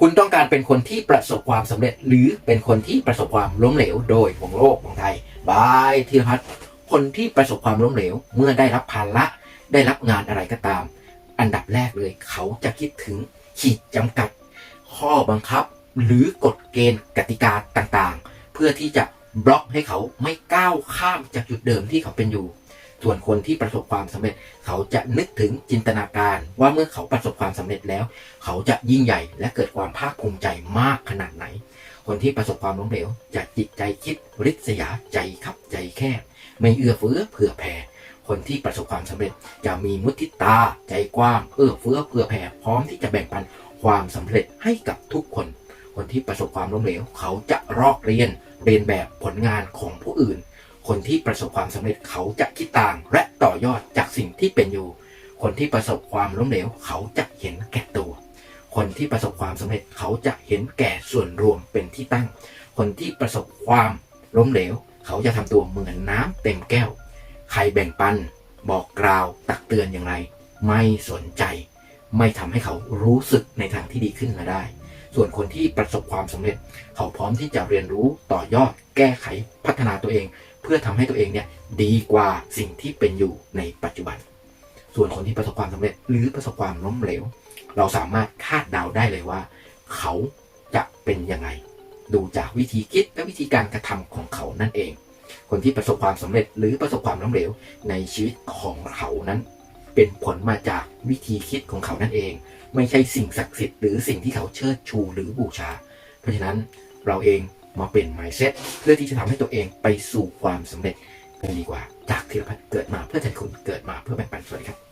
คุณต้องการเป็นคนที่ประสบความสำเร็จ หรือเป็นคนที่ประสบความล้มเหลว โดยของโลกของไทยบายธีรพัฒน์คนที่ประสบความล้มเหลว เมื่อได้รับภาระได้รับงานอะไรก็ตาม อันดับแรกเลย เขาจะคิดถึงขีดจำกัด ข้อบังคับ หรือกฎเกณฑ์กติกาต่างๆ เพื่อที่จะบล็อกให้เขาไม่ก้าวข้ามจากจุดเดิมที่เขาเป็นอยู่ ส่วนคนที่ประสบความสำเร็จ เขาจะนึกถึงจินตนาการว่าเมื่อเขาประสบความสำเร็จแล้ว เขาจะยิ่งใหญ่และเกิดความภาคภูมิใจมากขนาดไหน คนที่ประสบความล้มเหลวจะจิตใจคิดริษยาใจขับใจแคบไม่เอื้อเฟื้อเผื่อแผ่คนที่ประสบความสำเร็จจะมีมุทิตาใจกว้างเอื้อเฟื้อเผื่อแผ่พร้อมที่จะแบ่งปันความสำเร็จให้กับทุกคน คนที่ประสบความล้มเหลว เขาจะรอกเรียนเรียนแบบผลงานของผู้อื่น คนที่ประสบความสำเร็จเขาจะคิดต่าง และต่อยอดจากสิ่งที่เป็นอยู่ คนที่ประสบความล้มเหลวเขาจะเห็นแก่ตัว คนที่ประสบความสำเร็จเขาจะเห็นแก่ส่วนรวมเป็นที่ตั้ง คนที่ประสบความล้มเหลว เขาจะทำตัวเหมือนน้ำเต็มแก้ว ใครแบ่งปัน บอกกล่าวตักเตือนอย่างไร ไม่สนใจ ไม่ทำให้เขารู้สึกในทางที่ดีขึ้นมาได้ส่วนคนที่ประสบความสำเร็จ เขาพร้อมที่จะเรียนรู้ต่อยอดแก้ไขพัฒนาตัวเอง พื่อทำให้ตัวเองเนี่ยดีกว่าสิ่งที่เป็นอยู่ในปัจจุบัน ส่วนคนที่ประสบความสำเร็จหรือประสบความล้มเหลว เราสามารถคาดเดาได้เลยว่า เขาจะเป็นยังไง ดูจากวิธีคิดและวิธีการกระทำของเขานั่นเอง คนที่ประสบความสำเร็จหรือประสบความล้มเหลวในชีวิตของเขานั้น เป็นผลมาจากวิธีคิดของเขานั่นเอง ไม่ใช่สิ่งศักดิ์สิทธิ์หรือสิ่งที่เขาเชิดชูหรือบูชา เพราะฉะนั้นเราเอง มาเปลี่ยน mindset เพื่อที่จะทำให้ตัวเองไปสู่ความสำเร็จกันดีกว่า จากที่เราเกิดมาเพื่อแทนคุณเกิดมาเพื่อแบ่งปันสวัสดีครับ